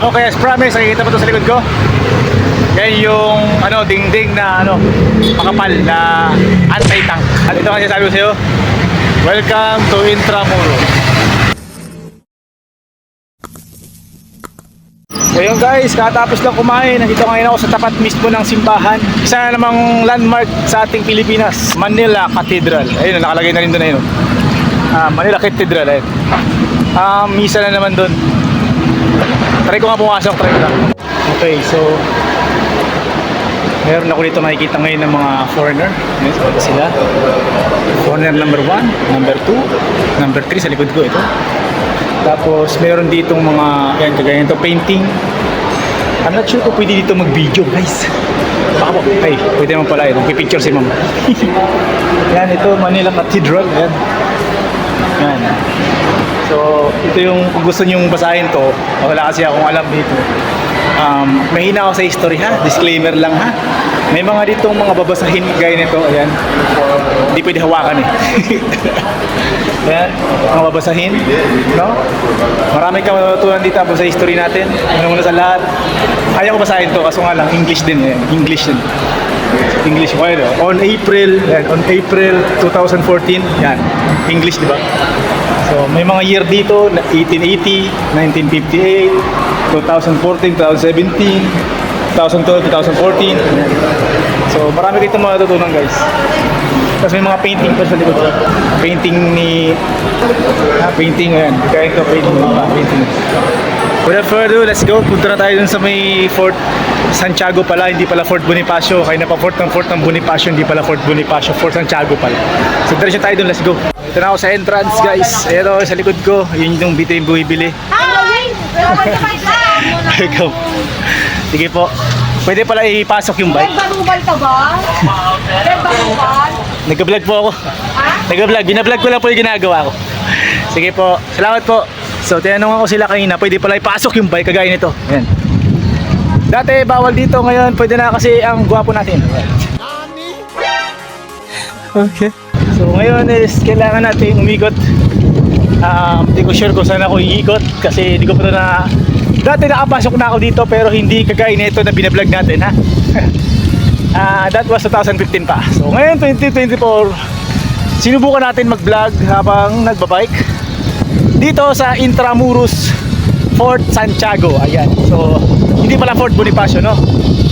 Okay, as promised, nakikita mo to sa likod ko. Yan yung ano, dingding na ano, makapal na anti-tank. At ito kasi sabi ko sa'yo, Welcome to Intramuros. So guys, katapos lang kumain, nandito ngayon ako sa tapat mismo ng simbahan. Isa na namang landmark sa ating Pilipinas, Manila Cathedral. Ayun, nakalagay na rin doon ayun. Ah, Manila Cathedral, ayun. Ah, misa na naman doon. Try ko nga pumasok, try ko lang. Okay, so meron ako dito nakikita ngayon ng mga foreigner. Yes, sila. Foreigner number 1, number 2, number 3 sa likod ko ito. Tapos meron ditong mga, yan, kagaya nito, painting. I'm not sure kung pwede dito mag-video, guys. Baka po, ay, pwede naman pala, ito, picture si ma'am. yan, ito, Manila Cathedral, yan. Yan. So, ito yung, kung gusto nyong basahin to, wala kasi akong alam dito. Um, mahina ako sa history ha, disclaimer lang ha. May mga ditong mga babasahin gaya nito, ayan. Hindi pwede hawakan eh. ayan, mga babasahin, no? Marami kang matutunan dito sa history natin. Ano muna sa lahat. Kaya ko basahin to, kaso nga lang, English din eh. English din. English ano? On April, yan, on April 2014, yan. English, di ba? So, may mga year dito, na 1880, 1958, 2014, 2017, 2012, 2014. So, marami dito matutunan guys. Tapos may mga painting pa sa likod. Painting ni... Ah, painting yan. Kaya ito, painting. Ah, painting. Without further ado, let's go. Punta na tayo dun sa may Fort Santiago pala, hindi pala Fort Bonifacio. Kaya na pa Fort ng Fort ng Bonifacio, hindi pala Fort Bonifacio, Fort Santiago pala. So, diretso tayo dun, let's go. Ito na ako sa entrance, guys. Ayan ako sa likod ko. Yun yung bito yung bumibili. Hi! Ikaw. Sige po. Pwede pala ipasok yung bike. Nagbarubal ka ba? Nagbarubal? Nag-vlog po ako. Ha? Nag-vlog. Binablog ko lang po yung ginagawa ko. Sige po. Salamat po. So, tinanong ako sila kanina, pwede pala ipasok yung bike kagaya nito. Ayan. Dati bawal dito, ngayon pwede na kasi ang gwapo natin. Okay. So ngayon is kailangan natin umikot. Um, hindi ko sure kung saan ako iikot kasi hindi ko pa na... Dati nakapasok na ako dito pero hindi kagaya nito na binablog natin ha. Ah, that was 2015 pa. So ngayon 2024, sinubukan natin mag-vlog habang nagbabike dito sa Intramuros Fort Santiago. Ayan. So hindi pala Fort Bonifacio, no?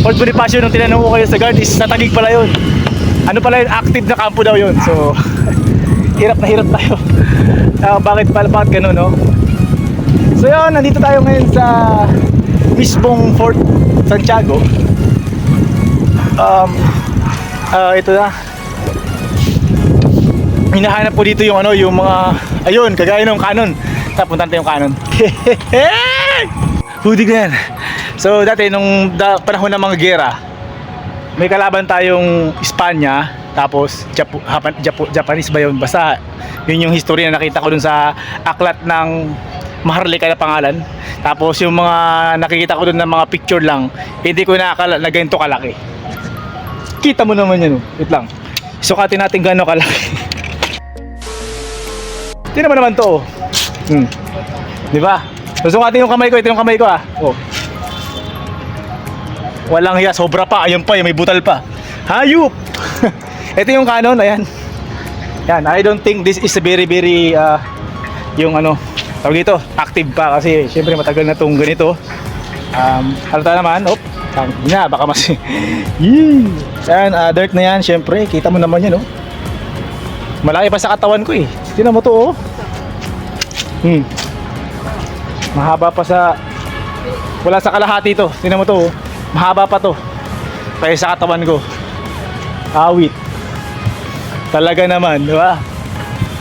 Fort Bonifacio nung tinanong ko kayo sa guard is sa Taguig pala yun. Ano pala yun? Active na kampo daw yun. So hirap na hirap tayo. Ah, bakit pala bakit ganun, no? So yun, nandito tayo ngayon sa mismong Fort Santiago. Um, ah, ito na. Hinahanap po dito yung ano, yung mga ayun, kagaya ng kanon. Tapuntan tayo yung kanon. Hudig na yan. So dati nung da, panahon ng mga gera, may kalaban tayong Espanya, tapos Japo, Japan, Japo, Japanese ba yun? Basta yun yung history na nakita ko dun sa aklat ng Maharlika na pangalan. Tapos yung mga nakikita ko dun ng mga picture lang, hindi ko nakakala na ganito kalaki. Kita mo naman yan, oh. wait lang. Sukatin natin gaano kalaki. Tingnan mo naman to, oh. Hmm. Di ba? Susukatin yung kamay ko, ito yung kamay ko ah. Oh. Walang hiya, sobra pa. Ayun pa, may butal pa. Hayop! ito yung canon, ayan. Yan, I don't think this is a very very uh, yung ano, tawag dito, active pa kasi syempre matagal na tong ganito. Um, halata naman, op, tang, na, baka mas, yee! Yan, uh, dirt na yan, syempre, kita mo naman yan, oh. Malaki pa sa katawan ko eh. Tingnan mo to, oh. Hmm. Mahaba pa sa, wala sa kalahati to. Tingnan mo to, oh. Mahaba pa to. Kaya sa katawan ko. Awit. Talaga naman, di ba?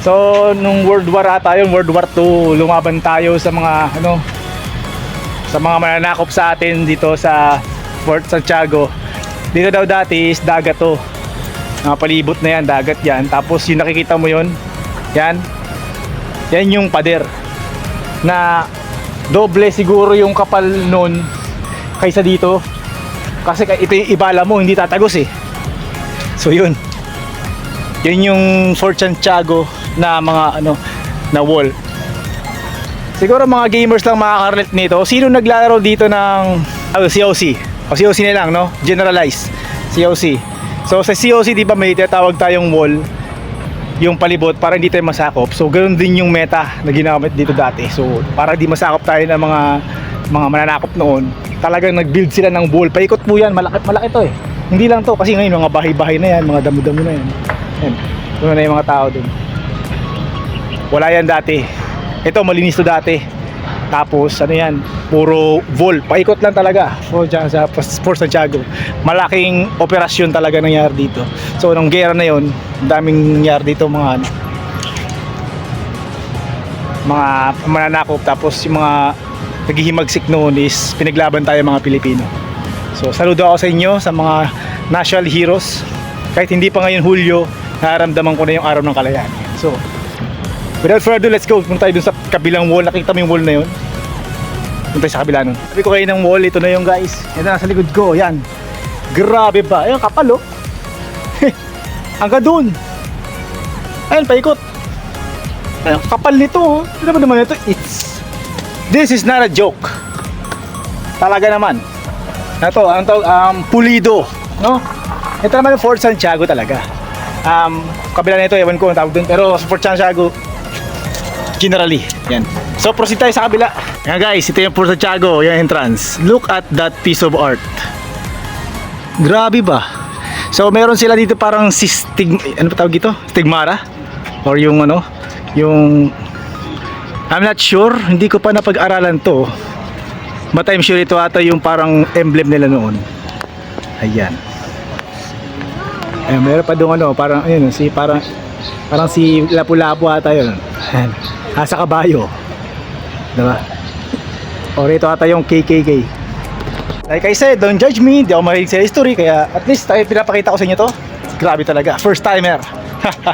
So, nung World War ata yun, World War 2, lumaban tayo sa mga, ano, sa mga mananakop sa atin dito sa Fort Santiago. Dito daw dati is dagat to. Mga palibot na yan, dagat yan. Tapos yung nakikita mo yun, yan, yan yung pader. Na doble siguro yung kapal nun kaysa dito. Kasi ito yung ibala mo, hindi tatagos eh. So yun. Yun yung Fort Santiago na mga ano na wall. Siguro mga gamers lang makaka-relate nito. Sino naglalaro dito ng oh, COC? O COC na lang, no? Generalize. COC. So sa COC, di ba may tinatawag tayong wall yung palibot para hindi tayo masakop. So ganoon din yung meta na ginamit dito dati. So para di masakop tayo ng mga mga mananakop noon, talagang nag-build sila ng wall. Paikot po yan, malaki, malaki to eh. Hindi lang to kasi ngayon mga bahay-bahay na yan, mga damo-damo na yan. Yan. Doon na yung mga tao dun. Wala yan dati. Ito malinis to dati. Tapos ano yan, puro vol. Paikot lang talaga. For, sa for Santiago. Malaking operasyon talaga nangyari dito. So nung gera na yon, daming nangyari dito mga ano, mga mananakop tapos yung mga naghihimagsik noon is pinaglaban tayo mga Pilipino. So saludo ako sa inyo sa mga national heroes. Kahit hindi pa ngayon Hulyo, nararamdaman ko na yung araw ng kalayaan. So Without further ado, let's go. Punta tayo dun sa kabilang wall. Nakita mo yung wall na yun? Punta sa kabila nun. Sabi ko kayo ng wall. Ito na yung guys. Ito na sa likod ko. Yan. Grabe ba? Ayun, kapal oh. Hanggang dun. Ayun, paikot. Ayun, kapal nito oh. Ano ba naman ito? It's... This is not a joke. Talaga naman. Ito, ang tawag, um, pulido. No? Ito naman yung Fort Santiago talaga. Um, kabila nito, ewan ko ang tawag dun. Pero Fort Santiago, generally. Yan. So proceed tayo sa kabila. Yan guys, ito yung Fort Santiago, yung entrance. Look at that piece of art. Grabe ba? So meron sila dito parang si stig, ano pa tawag dito? Stigmara? Or yung ano, yung I'm not sure, hindi ko pa napag-aralan to. But I'm sure ito ata yung parang emblem nila noon. Ayan. Ayan, meron pa doon ano, parang ayun, si parang parang si Lapu-Lapu ata yun. Ayan. Nasa kabayo. Diba? O rito ata yung KKK. Like I said, don't judge me. Di ako mahilig sa history. Kaya at least tayo pinapakita ko sa inyo to. Grabe talaga. First timer.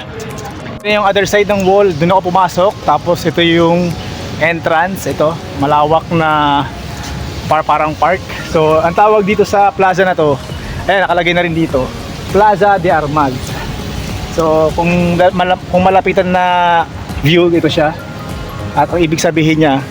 ito yung other side ng wall. Doon ako pumasok. Tapos ito yung entrance. Ito. Malawak na par parang park. So, ang tawag dito sa plaza na to, eh nakalagay na rin dito, Plaza de Armas. So, kung, kung malapitan na view, ito siya. At ang ibig sabihin niya,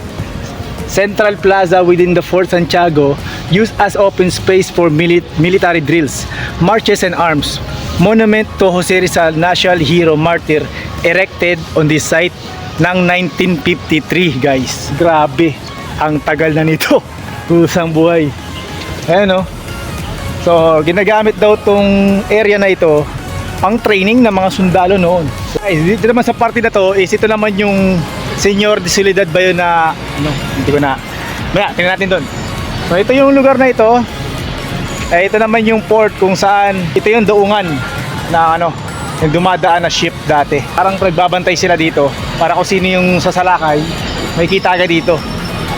Central Plaza within the Fort Santiago used as open space for mili- military drills, marches and arms. Monument to Jose Rizal, national hero martyr, erected on this site ng 1953, guys. Grabe, ang tagal na nito. Kusang buhay. Ayan oh. So, ginagamit daw tong area na ito pang training ng mga sundalo noon. Guys, dito naman sa party na to is ito naman yung Senyor de Soledad ba yun na ano, hindi ko na Maya, tingnan natin doon. So, ito yung lugar na ito. Eh, ito naman yung port kung saan ito yung doongan na ano, yung dumadaan na ship dati. Parang nagbabantay sila dito para kung sino yung sasalakay, may kita ka dito.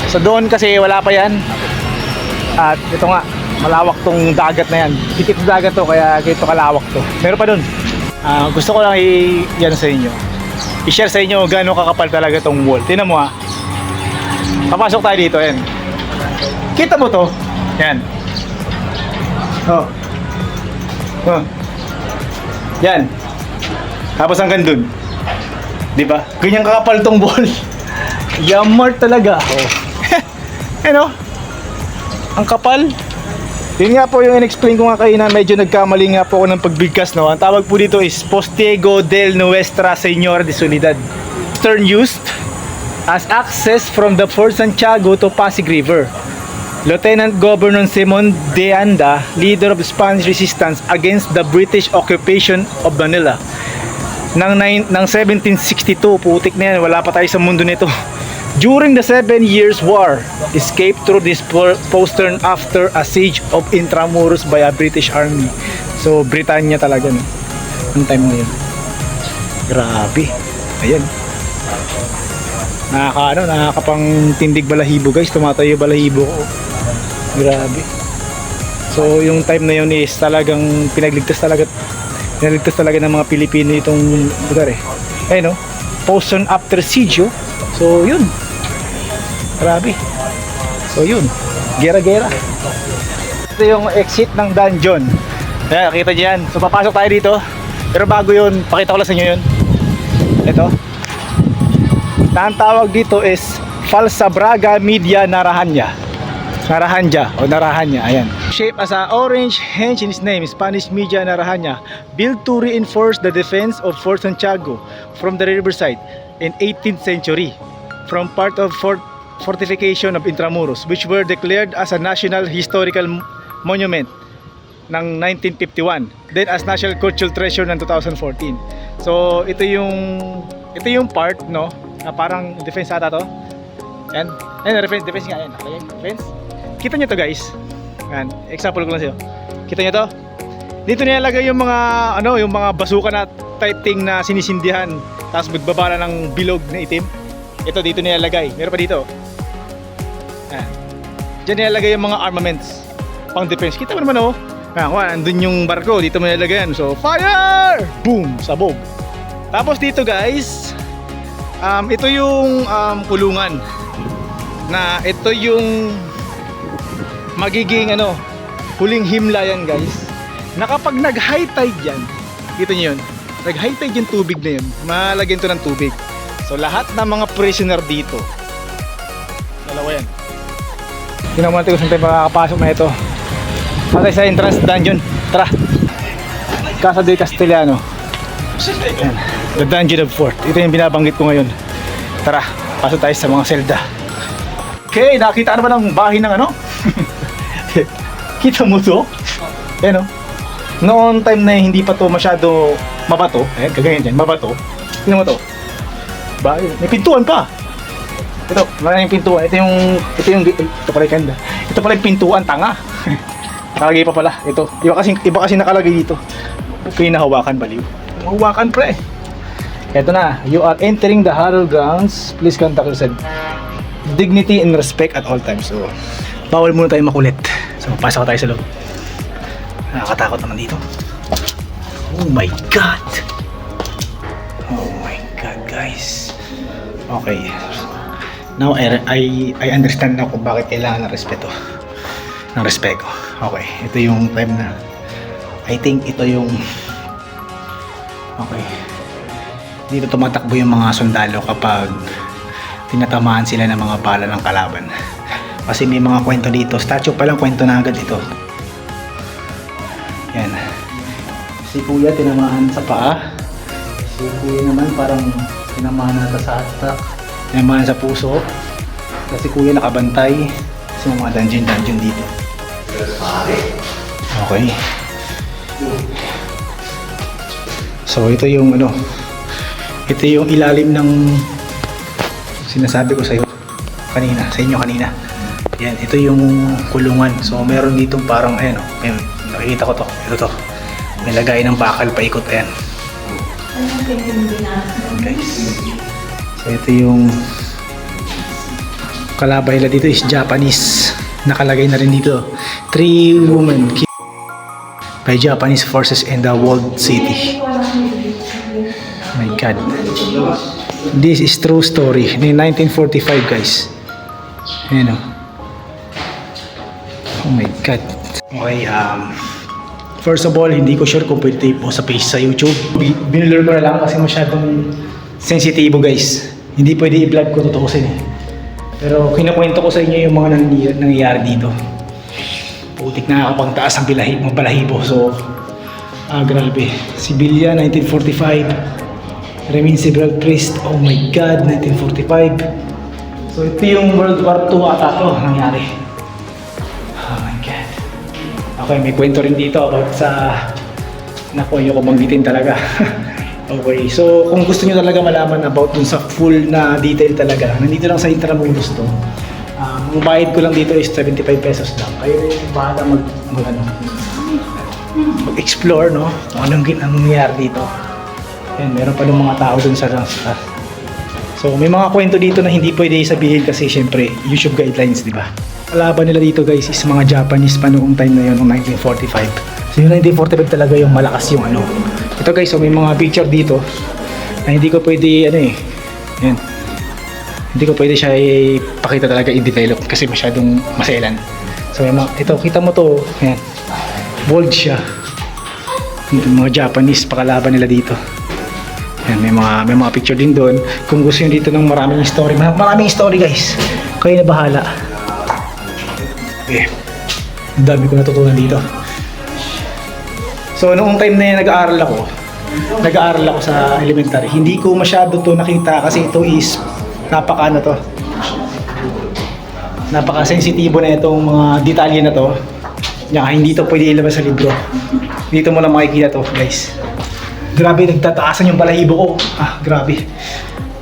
So doon kasi wala pa yan. At ito nga, malawak tong dagat na yan. Tikit sa dagat to, kaya ganito kalawak to. Meron pa dun. Ah, gusto ko lang i- yan sa inyo. I-share sa inyo gaano kakapal talaga tong wall. Tingnan mo ha. Papasok tayo dito, yan. Kita mo to? Yan. Oh. Oh. Yan. Tapos hanggang dun. Di ba? Ganyan kakapal tong wall. Yamart talaga. Oh. ano? Ang kapal. Yun nga po yung in-explain ko nga kayo na medyo nagkamali nga po ako ng pagbigkas no. Ang tawag po dito is Postigo del Nuestra Señora de Soledad. Turn used as access from the Fort Santiago to Pasig River. Lieutenant Governor Simon de Anda, leader of the Spanish resistance against the British occupation of Manila. Nang, nine, nang 1762, putik na yan, wala pa tayo sa mundo nito. During the Seven Years' War, escaped through this po- postern after a siege of Intramuros by a British army. So, Britannia talaga, no? Ang time na yun. Grabe. Ayan. Nakaka, ano, nakakapang tindig balahibo, guys. Tumatayo balahibo ko. Grabe. So, yung time na yun is talagang pinagligtas talaga Pinaligtas talaga ng mga Pilipino itong lugar eh. Ayun no? Postern after oh. So yun. Grabe. So yun. Gera-gera. Ito yung exit ng dungeon. Ayan, nakita niyo yan. So papasok tayo dito. Pero bago yun, pakita ko lang sa inyo yun. Ito. Na ang tawag dito is Falsa Braga Media Narahanya. Narahanja o Narahanya, ayan. Shaped as a orange, hence in its name, Spanish Media Narahanya, built to reinforce the defense of Fort Santiago from the riverside in 18th century from part of fort fortification of Intramuros which were declared as a national historical monument ng 1951 then as national cultural treasure ng 2014 so ito yung ito yung part no na parang defense ata to. Yan yan defense defense nga yan defense kita nyo to guys yan example ko lang sa'yo kita nyo to dito nilalagay yung mga ano yung mga basuka na type thing na sinisindihan tapos magbabala ng bilog na itim ito dito nilalagay meron pa dito yan Diyan nilalagay yung mga armaments pang defense. Kita mo naman oh. Ah, kuha, andun yung barko, dito mo nilalagay yan. So, fire! Boom! Sabog. Tapos dito guys, um, ito yung um, kulungan na ito yung magiging ano, huling himla yan guys. Na kapag nag-high tide yan, kita nyo yun, nag-high tide yung tubig na yun, malagyan to ng tubig. So lahat ng mga prisoner dito, dalawa yan, Tingnan mo natin kung saan tayo makakapasok na ito. Patay sa entrance dungeon. Tara. Casa de Castellano. Ayan. The Dungeon of Fort. Ito yung binabanggit ko ngayon. Tara, pasok tayo sa mga selda. Okay, nakita na ba ng bahay ng ano? Kita mo to? Ayan o. Noon time na hindi pa to masyado mabato. Ayan, kaganyan dyan, mabato. Tingnan mo to. Bahay. May pintuan pa. Ito, maraming pintuan. Ito yung, ito yung, ito pala yung kanda. Ito pala yung pintuan, tanga. nakalagay pa pala. Ito, iba kasi, iba kasi nakalagay dito. Pinahawakan baliw. Hawakan pre. Ito na, you are entering the Harrow grounds. Please conduct yourself. Dignity and respect at all times. So, bawal muna tayo makulit. So, pasok tayo sa loob. Nakakatakot naman dito. Oh my God! Oh my God, guys. Okay. Now I, I, I understand na kung bakit kailangan ng respeto. Ng respeto. Okay. Ito yung time na I think ito yung Okay. Dito tumatakbo yung mga sundalo kapag tinatamaan sila ng mga bala ng kalaban. Kasi may mga kwento dito. Statue pa lang kwento na agad ito. Yan. Si kuya tinamaan sa paa. Si kuya naman parang tinamaan nata sa hatak. Tinamaan sa puso. Kasi kuya nakabantay sa mga dungeon-dungeon dito. Okay. So ito yung ano, ito yung ilalim ng sinasabi ko sa iyo kanina, sa inyo kanina. Yan, ito yung kulungan. So meron dito parang ayan, oh, may, nakikita ko to. Ito to. May lagay ng bakal paikot ayan. Guys. So ito yung kalabay nila dito is Japanese. Nakalagay na rin dito. Three women by Japanese forces in the walled city. My God. This is true story. In 1945 guys. Ayan o. Oh my God. Okay, um, first of all, hindi ko sure kung pwede po sa page sa YouTube. Bi- Binulur ko na lang kasi masyadong sensitibo guys. Hindi pwede i-vlog ko tutukusin eh. Pero kinukwento ko sa inyo yung mga nangyayari, nangyayari dito. Putik na kapag taas ang bilahibo, balahibo. So, ah grabe. Sibilya, 1945. Remin several priest. Oh my God, 1945. So, ito yung World War II ata to nangyari. Okay, may kwento rin dito about sa... Naku, ayoko banggitin talaga. okay, so kung gusto nyo talaga malaman about dun sa full na detail talaga, nandito lang sa Intramuros to. Um, ang bayad ko lang dito is 75 pesos lang. Kayo na yung bahala mag, mag ano, mag-explore, no? Kung anong, nangyayari dito. Yan, meron pa ng mga tao dun sa sa- So, may mga kwento dito na hindi pwede sabihin kasi syempre, YouTube guidelines, di ba? Kalaban nila dito guys is mga Japanese pa noong time na yun, noong 1945. So, yung 1945 talaga yung malakas yung ano. Ito guys, so may mga picture dito na hindi ko pwede, ano eh, yan. Hindi ko pwede siya ipakita talaga i-develop kasi masyadong maselan. So, yung mga, ito, kita mo to, yan. Bold siya. Yung mga Japanese pakalaban nila dito. Yan, may mga, may mga picture din doon. Kung gusto nyo dito ng maraming story, mar- maraming story guys. Kayo na bahala. Okay. Ang dami ko natutunan dito. So, noong time na yun, nag-aaral ako. Nag-aaral ako sa elementary. Hindi ko masyado to nakita kasi ito is napaka ano to. Napaka-sensitibo na itong mga detalye na to. Yan, hindi to pwede ilabas sa libro. Dito mo lang makikita to, guys. Grabe, nagtataasan yung balahibo ko. Ah, grabe.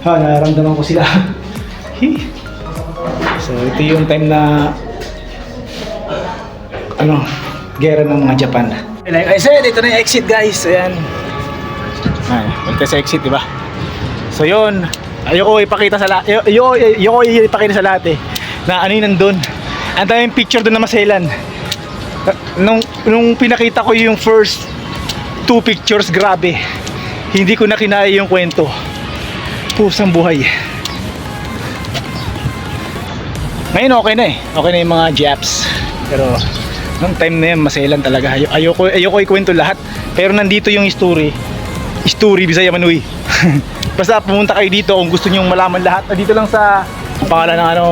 Ha, nararamdaman ko sila. So, ito yung time na ano, gera ng mga Japan. Like I said, ito na yung exit guys. Ayan. Ay, punta sa exit, di ba? So yun, ayoko ipakita sa lahat, ayoko, ayoko ipakita sa lahat eh, na ano yung nandun. Ang daming picture doon na maselan. Nung, nung pinakita ko yung first two pictures, grabe. Hindi ko na kinaya yung kwento. Pusang buhay. Ngayon okay na eh. Okay na yung mga Japs. Pero nung time na yun, maselan talaga. Ay- Ayoko, ayoko ikwento lahat. Pero nandito yung story. Story Bisaya Manoy. Basta pumunta kayo dito kung gusto niyo malaman lahat. Ah, Dito lang sa pangalan ng ano,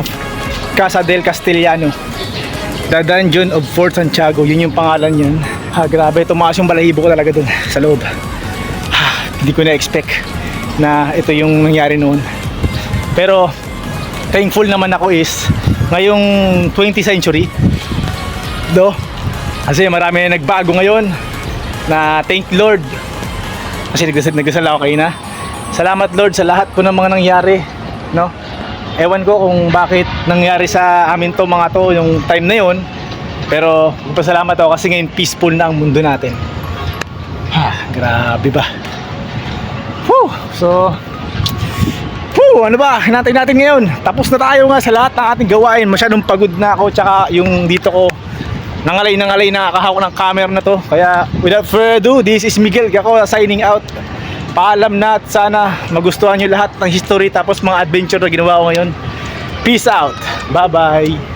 Casa del Castellano. The Dungeon of Fort Santiago. Yun yung pangalan yun. Ha, grabe, tumaas yung balahibo ko talaga dun sa loob. Ha, hindi ko na-expect na ito yung nangyari noon. Pero thankful naman ako is ngayong 20th century do kasi marami na nagbago ngayon na thank Lord kasi nagdasal, nagdasal ako kayo na salamat Lord sa lahat po ng mga nangyari no ewan ko kung bakit nangyari sa amin to mga to yung time na yon pero magpasalamat ako kasi ngayon peaceful na ang mundo natin ha grabe ba Whew, so Whew, ano ba? Hinantay natin ngayon. Tapos na tayo nga sa lahat ng ating gawain. Masyadong pagod na ako. Tsaka yung dito ko, nangalay nangalay na nakahawak ng camera na to. Kaya without further ado, this is Miguel Gako signing out. Paalam na at sana magustuhan nyo lahat ng history tapos mga adventure na ginawa ko ngayon. Peace out. Bye bye.